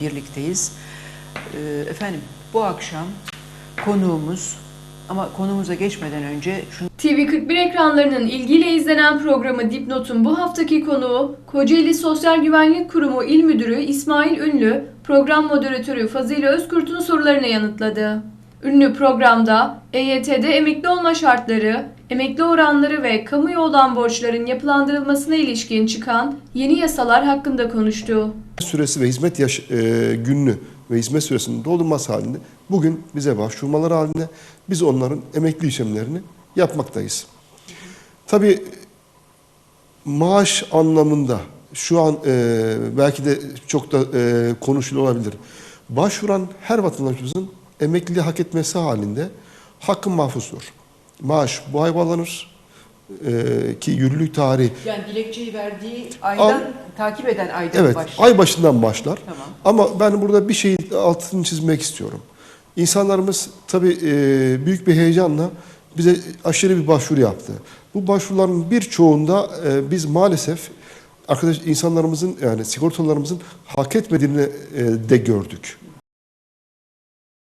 birlikteyiz. Ee, Efendim bu akşam konuğumuz ama konumuza geçmeden önce şunu TV41 ekranlarının ilgiyle izlenen programı Dipnot'un bu haftaki konuğu Kocaeli Sosyal Güvenlik Kurumu İl Müdürü İsmail Ünlü, program moderatörü Fazile Özkurt'un sorularını yanıtladı. Ünlü programda EYT'de emekli olma şartları, emekli oranları ve kamuya olan borçların yapılandırılmasına ilişkin çıkan yeni yasalar hakkında konuştu. süresi ve hizmet yaş e, gününü ve hizmet süresinin doldurması halinde bugün bize başvurmaları halinde biz onların emekli işlemlerini yapmaktayız. Tabii maaş anlamında şu an e, belki de çok da e, konuşuluyor. Başvuran her vatandaşımızın emekliliği hak etmesi halinde hakkı mahfuzdur. Maaş bu ay bağlanır e, ki yürürlük tarihi yani dilekçeyi verdiği aydan takip eden aydan Evet, başlıyor. ay başından başlar. Tamam. Ama ben burada bir şeyin altını çizmek istiyorum. İnsanlarımız tabii e, büyük bir heyecanla bize aşırı bir başvuru yaptı. Bu başvuruların birçoğunda e, biz maalesef arkadaş insanlarımızın yani sigortalarımızın hak etmediğini e, de gördük.